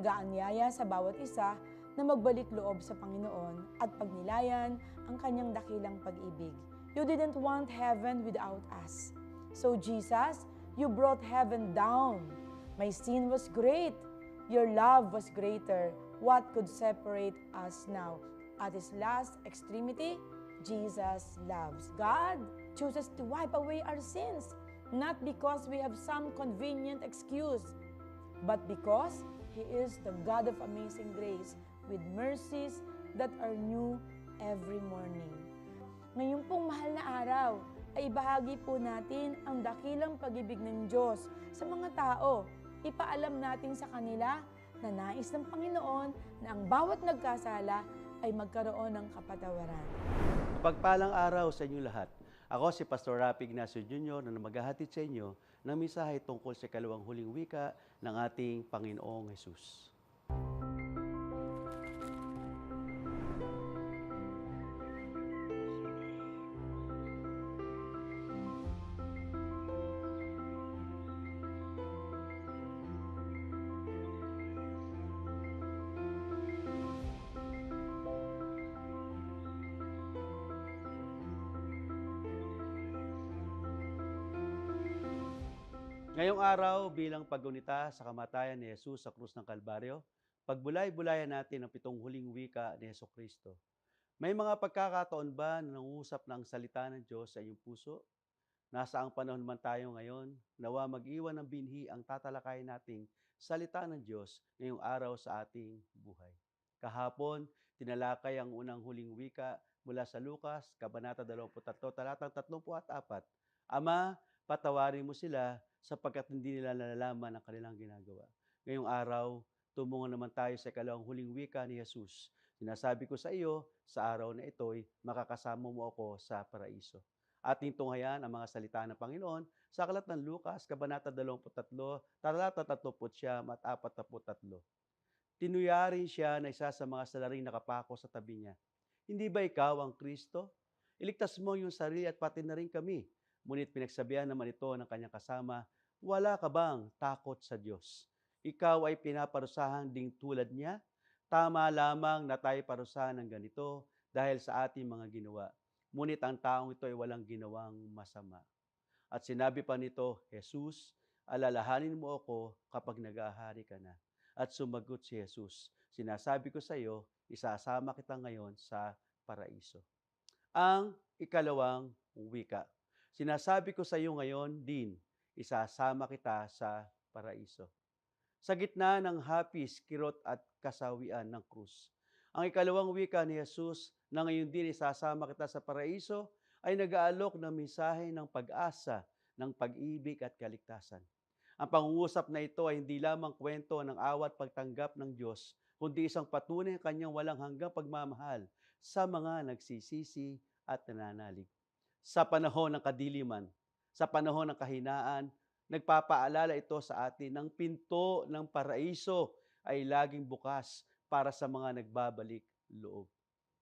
nagaanyaya sa bawat isa na magbalik loob sa Panginoon at pagnilayan ang kanyang dakilang pag-ibig. You didn't want heaven without us. So Jesus, you brought heaven down. My sin was great. Your love was greater. What could separate us now? At his last extremity, Jesus loves. God chooses to wipe away our sins, not because we have some convenient excuse, but because He is the God of amazing grace with mercies that are new every morning. Ngayon pong mahal na araw, ay ibahagi po natin ang dakilang pag-ibig ng Diyos sa mga tao. Ipaalam natin sa kanila na nais ng Panginoon na ang bawat nagkasala ay magkaroon ng kapatawaran. Pagpalang araw sa inyo lahat. Ako si Pastor Rapi Ignacio Jr. na maghahatid sa inyo ng misahe tungkol sa kalawang huling wika ng ating Panginoong Hesus. Ngayong araw, bilang pagunita sa kamatayan ni Jesus sa krus ng Kalbaryo, pagbulay-bulayan natin ang pitong huling wika ni Yeso Kristo. May mga pagkakataon ba na nangusap ng salita ng Diyos sa iyong puso? Nasa ang panahon man tayo ngayon, nawa mag-iwan ng binhi ang tatalakayin nating salita ng Diyos ngayong araw sa ating buhay. Kahapon, tinalakay ang unang huling wika mula sa Lukas, Kabanata 23, talatang 34. Ama, patawarin mo sila sapagkat hindi nila nalalaman ang kanilang ginagawa. Ngayong araw, tumungo naman tayo sa ikalawang huling wika ni Jesus. Sinasabi ko sa iyo, sa araw na ito'y makakasama mo ako sa paraiso. Ating tunghayan ang mga salita ng Panginoon sa aklat ng Lukas, Kabanata 23, talata 39 at 43. Tinuyarin siya na isa sa mga salaring nakapako sa tabi niya. Hindi ba ikaw ang Kristo? Iligtas mo yung sarili at pati na rin kami. Ngunit pinagsabihan naman ito ng kanyang kasama, wala ka bang takot sa Diyos? Ikaw ay pinaparusahan ding tulad niya? Tama lamang na tayo parusahan ng ganito dahil sa ating mga ginawa. Ngunit ang taong ito ay walang ginawang masama. At sinabi pa nito, Jesus, alalahanin mo ako kapag nag-ahari ka na. At sumagot si Jesus, sinasabi ko sa iyo, isasama kita ngayon sa paraiso. Ang ikalawang wika. Sinasabi ko sa iyo ngayon din, isasama kita sa paraiso. Sa gitna ng hapis, kirot at kasawian ng krus. Ang ikalawang wika ni Jesus na ngayon din isasama kita sa paraiso ay nag-aalok ng mensahe ng pag-asa, ng pag-ibig at kaligtasan. Ang pangungusap na ito ay hindi lamang kwento ng awat pagtanggap ng Diyos, kundi isang patunay ng kanyang walang hanggang pagmamahal sa mga nagsisisi at nananalig sa panahon ng kadiliman, sa panahon ng kahinaan, nagpapaalala ito sa atin ng pinto ng paraiso ay laging bukas para sa mga nagbabalik loob.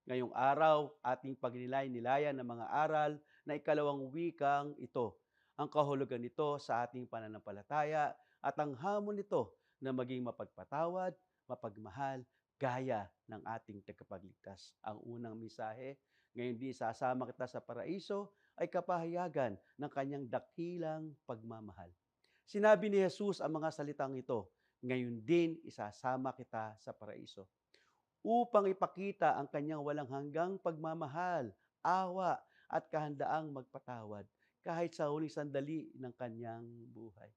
Ngayong araw, ating pagnilay-nilayan ng mga aral na ikalawang wikang ito. Ang kahulugan nito sa ating pananampalataya at ang hamon nito na maging mapagpatawad, mapagmahal, gaya ng ating tagapagligtas. Ang unang misahe, ngayon di sasama kita sa paraiso, ay kapahayagan ng kanyang dakilang pagmamahal. Sinabi ni Jesus ang mga salitang ito, ngayon din isasama kita sa paraiso. Upang ipakita ang kanyang walang hanggang pagmamahal, awa at kahandaang magpatawad kahit sa huling sandali ng kanyang buhay.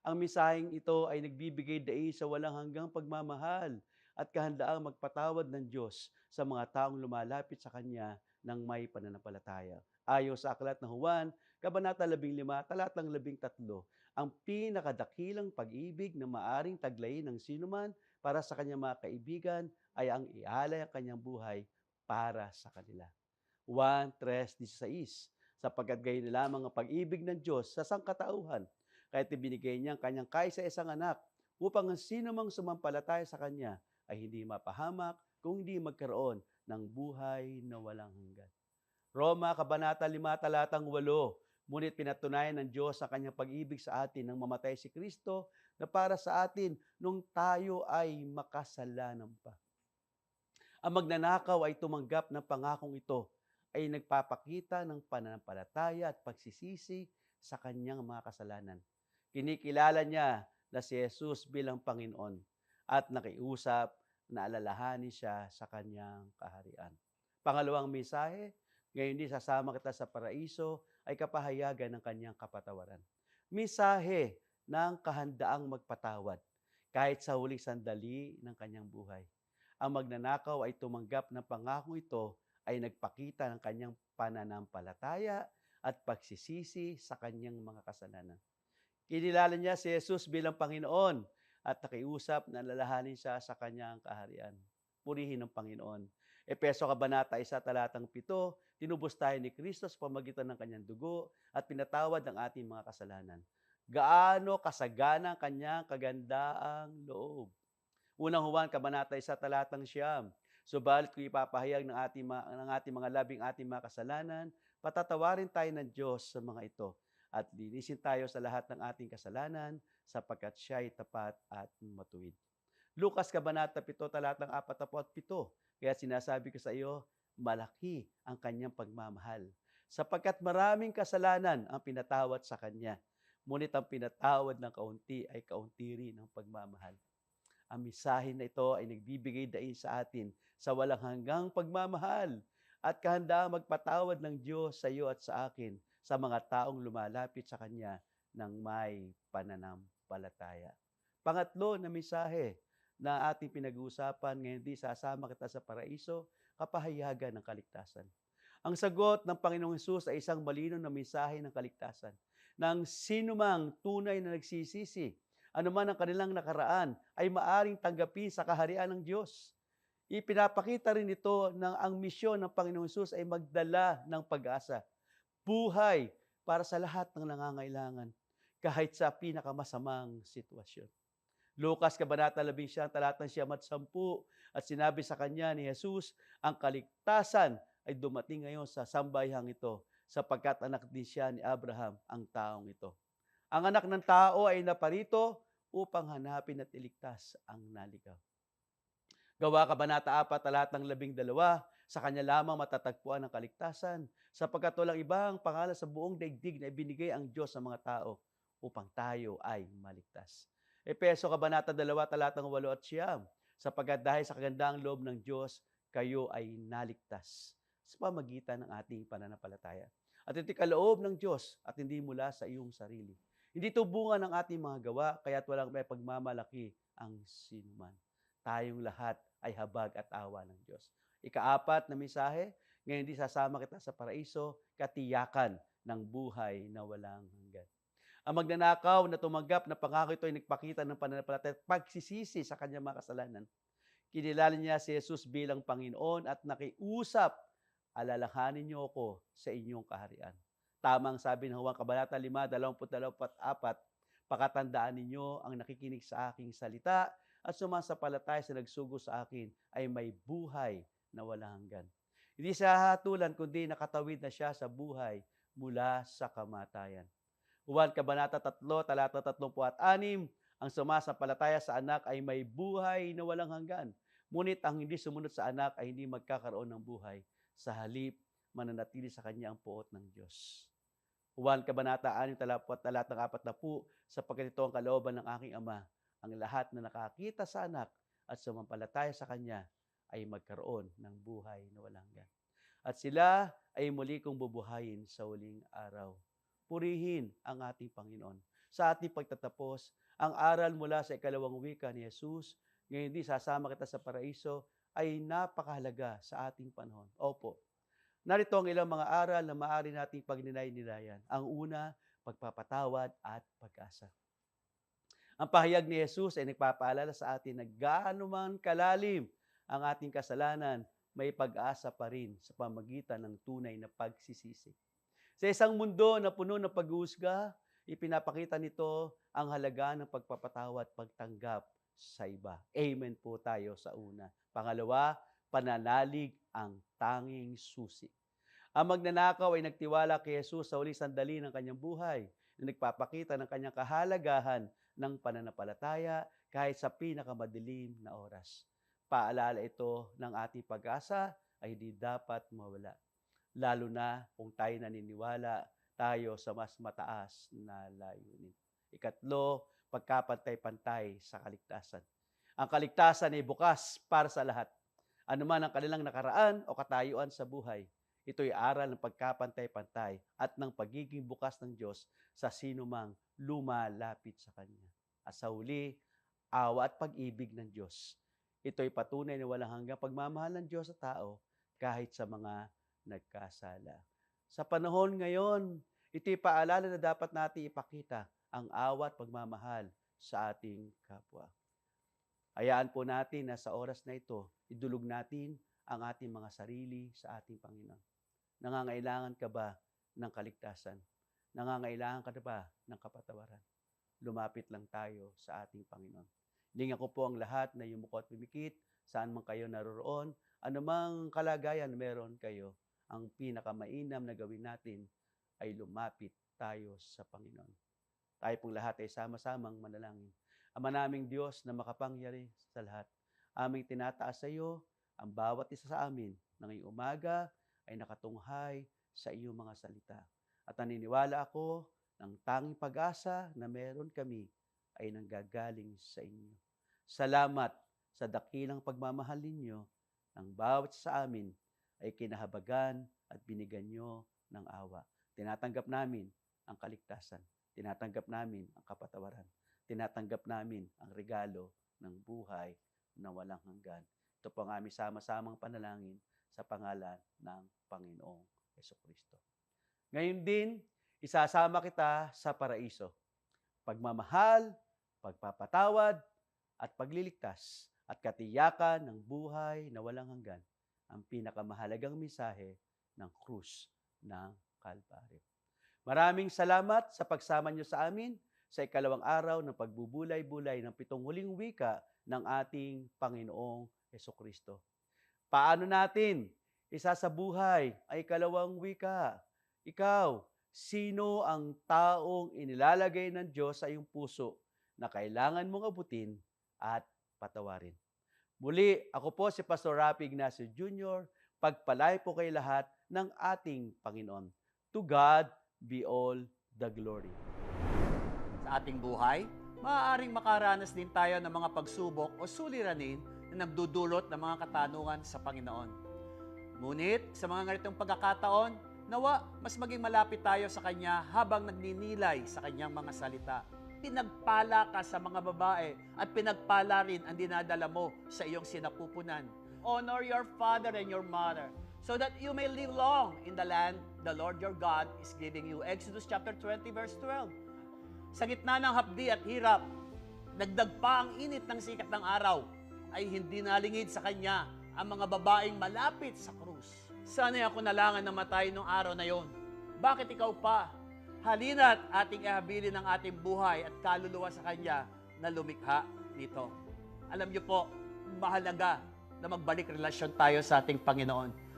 Ang misaheng ito ay nagbibigay dai sa walang hanggang pagmamahal at kahandaang magpatawad ng Diyos sa mga taong lumalapit sa Kanya ng may pananampalataya. Ayon sa aklat ng Juan, Kabanata 15, talatang 13, ang pinakadakilang pag-ibig na maaring taglayin ng sinuman para sa kanyang mga kaibigan ay ang ialay ang kanyang buhay para sa kanila. 1.3.16 Sapagkat gayon na lamang ang pag-ibig ng Diyos sa sangkatauhan, kahit ibinigay niya ang kanyang kaisa-isang anak upang ang sino mang sumampalataya sa kanya ay hindi mapahamak kung hindi magkaroon ng buhay na walang hanggan. Roma, Kabanata 5, talatang 8, Ngunit pinatunayan ng Diyos sa kanyang pag-ibig sa atin nang mamatay si Kristo na para sa atin nung tayo ay makasalanan pa. Ang magnanakaw ay tumanggap ng pangakong ito ay nagpapakita ng pananampalataya at pagsisisi sa kanyang mga kasalanan. Kinikilala niya na si Jesus bilang Panginoon at nakiusap na alalahanin siya sa kanyang kaharian. Pangalawang mensahe, ngayon din sasama kita sa paraiso ay kapahayagan ng kanyang kapatawaran. Mensahe ng kahandaang magpatawad kahit sa huling sandali ng kanyang buhay. Ang magnanakaw ay tumanggap ng pangako ito ay nagpakita ng kanyang pananampalataya at pagsisisi sa kanyang mga kasalanan. Kinilala niya si Jesus bilang Panginoon at nakiusap na lalahanin siya sa kanyang kaharian. Purihin ng Panginoon. Epeso Kabanata 1, talatang 7, tinubos tayo ni Kristo sa pamagitan ng kanyang dugo at pinatawad ang ating mga kasalanan. Gaano kasagana ang kanyang kagandaang loob. Unang Juan, Kabanata 1, talatang siyam, Subalit kung ipapahayag ng ating, mga, ng ating mga labing ating mga kasalanan, patatawarin tayo ng Diyos sa mga ito at linisin tayo sa lahat ng ating kasalanan sapagkat siya ay tapat at matuwid. Lukas Kabanata 7, talatang 47, kaya sinasabi ko sa iyo, malaki ang kanyang pagmamahal. Sapagkat maraming kasalanan ang pinatawad sa kanya, ngunit ang pinatawad ng kaunti ay kaunti rin ang pagmamahal. Ang misahin na ito ay nagbibigay dain sa atin sa walang hanggang pagmamahal at kahandaan magpatawad ng Diyos sa iyo at sa akin sa mga taong lumalapit sa Kanya ng may pananampalataya. Pangatlo na misahe na ating pinag-uusapan ngayon di sasama kita sa paraiso, kapahayagan ng kaligtasan. Ang sagot ng Panginoong Hesus ay isang malino na mensahe ng kaligtasan. Nang sinumang tunay na nagsisisi, anuman ang kanilang nakaraan, ay maaring tanggapin sa kaharian ng Diyos. Ipinapakita rin ito ng ang misyon ng Panginoong Hesus ay magdala ng pag-asa. Buhay para sa lahat ng nangangailangan, kahit sa pinakamasamang sitwasyon. Lucas Kabanata 11, talatang siyam at sampu, at sinabi sa kanya ni Jesus, ang kaligtasan ay dumating ngayon sa sambayhang ito, sapagkat anak din siya ni Abraham, ang taong ito. Ang anak ng tao ay naparito upang hanapin at iligtas ang naligaw. Gawa Kabanata 4, talatang 12, sa kanya lamang matatagpuan ang kaligtasan, sapagkat walang ibang pangalan sa buong daigdig na ibinigay ang Diyos sa mga tao upang tayo ay maligtas. Epeso Kabanata 2, talatang 8 at siyam, sapagkat dahil sa kagandaang loob ng Diyos, kayo ay naligtas sa pamagitan ng ating pananampalataya. At ito'y kaloob ng Diyos at hindi mula sa iyong sarili. Hindi ito bunga ng ating mga gawa, kaya't walang may pagmamalaki ang sinuman. Tayong lahat ay habag at awa ng Diyos. Ikaapat na mensahe, ngayon di sasama kita sa paraiso, katiyakan ng buhay na walang hanggan. Ang magnanakaw na tumanggap na pangako ito ay nagpakita ng pananampalataya at pagsisisi sa kanyang mga kasalanan. Kinilala niya si Jesus bilang Panginoon at nakiusap, alalahanin niyo ako sa inyong kaharian. Tamang sabi ng Juan Kabanata 5, 22, pakatandaan ninyo ang nakikinig sa aking salita at sumasapalataya sa nagsugo sa akin ay may buhay na walang hanggan. Hindi siya hatulan kundi nakatawid na siya sa buhay mula sa kamatayan. Juan Kabanata 3, talata 36, ang sumasampalataya sa anak ay may buhay na walang hanggan. Ngunit ang hindi sumunod sa anak ay hindi magkakaroon ng buhay. Sa halip, mananatili sa kanya ang puot ng Diyos. Juan Kabanata 6, talatang 4 na po, sapagkat ito ang kalooban ng aking Ama, ang lahat na nakakita sa anak at sumampalataya sa kanya ay magkaroon ng buhay na walang hanggan. At sila ay muli kong bubuhayin sa huling araw. Purihin ang ating Panginoon. Sa ating pagtatapos, ang aral mula sa ikalawang wika ni Jesus, ngayon di sasama kita sa paraiso, ay napakahalaga sa ating panahon. Opo, narito ang ilang mga aral na maaari nating pagninay-nilayan. Ang una, pagpapatawad at pag-asa. Ang pahayag ni Jesus ay nagpapaalala sa atin na gaano man kalalim ang ating kasalanan, may pag-asa pa rin sa pamagitan ng tunay na pagsisisi. Sa isang mundo na puno ng pag-uusga, ipinapakita nito ang halaga ng pagpapatawa at pagtanggap sa iba. Amen po tayo sa una. Pangalawa, pananalig ang tanging susi. Ang magnanakaw ay nagtiwala kay Jesus sa uli sandali ng kanyang buhay na nagpapakita ng kanyang kahalagahan ng pananampalataya kahit sa pinakamadilim na oras. Paalala ito ng ating pag-asa ay hindi dapat mawala. Lalo na kung tayo naniniwala tayo sa mas mataas na layunin. Ikatlo, pagkapantay-pantay sa kaligtasan. Ang kaligtasan ay bukas para sa lahat. Ano man ang kanilang nakaraan o katayuan sa buhay, ito'y aral ng pagkapantay-pantay at ng pagiging bukas ng Diyos sa sino mang lumalapit sa Kanya. At sa huli, awa at pag-ibig ng Diyos. Ito'y patunay na walang hanggang pagmamahal ng Diyos sa tao kahit sa mga nagkasala. Sa panahon ngayon, ito'y paalala na dapat natin ipakita ang awa at pagmamahal sa ating kapwa. Hayaan po natin na sa oras na ito, idulog natin ang ating mga sarili sa ating Panginoon. Nangangailangan ka ba ng kaligtasan? Nangangailangan ka ba ng kapatawaran? Lumapit lang tayo sa ating Panginoon. Hilingan ko po ang lahat na yumuko at pumikit, saan man kayo naroroon, anumang kalagayan meron kayo, ang pinakamainam na gawin natin ay lumapit tayo sa Panginoon. Tayo pong lahat ay sama-samang manalangin. Ama naming Diyos na makapangyari sa lahat, aming tinataas sa iyo ang bawat isa sa amin na ngayong umaga ay nakatunghay sa iyong mga salita. At naniniwala ako ng tanging pag-asa na meron kami ay nanggagaling sa inyo. Salamat sa dakilang pagmamahal ninyo ng bawat sa amin ay kinahabagan at binigyan nyo ng awa. Tinatanggap namin ang kaligtasan. Tinatanggap namin ang kapatawaran. Tinatanggap namin ang regalo ng buhay na walang hanggan. Ito po ang sama-samang panalangin sa pangalan ng Panginoong Yeso Kristo. Ngayon din, isasama kita sa paraiso. Pagmamahal, pagpapatawad, at pagliligtas at katiyakan ng buhay na walang hanggan ang pinakamahalagang mensahe ng krus ng Kalbaryo. Maraming salamat sa pagsama niyo sa amin sa ikalawang araw ng pagbubulay-bulay ng pitong huling wika ng ating Panginoong Yeso Kristo. Paano natin isasabuhay ay ikalawang wika? Ikaw, sino ang taong inilalagay ng Diyos sa iyong puso na kailangan mong abutin at patawarin? Muli, ako po si Pastor Rapi Ignacio Jr. Pagpalay po kay lahat ng ating Panginoon. To God be all the glory. Sa ating buhay, maaaring makaranas din tayo ng mga pagsubok o suliranin na nagdudulot ng mga katanungan sa Panginoon. Ngunit sa mga ganitong pagkakataon, nawa mas maging malapit tayo sa Kanya habang nagninilay sa Kanyang mga salita. Pinagpala ka sa mga babae at pinagpala rin ang dinadala mo sa iyong sinapupunan. Honor your father and your mother so that you may live long in the land the Lord your God is giving you. Exodus chapter 20 verse 12. Sa gitna ng hapdi at hirap, dagdag pa ang init ng sikat ng araw, ay hindi nalingid sa kanya ang mga babaeng malapit sa krus. Sana'y ako nalangan na matay nung araw na yon. Bakit ikaw pa? Halina't ating ihabilin ang ating buhay at kaluluwa sa Kanya na lumikha nito. Alam niyo po, mahalaga na magbalik relasyon tayo sa ating Panginoon.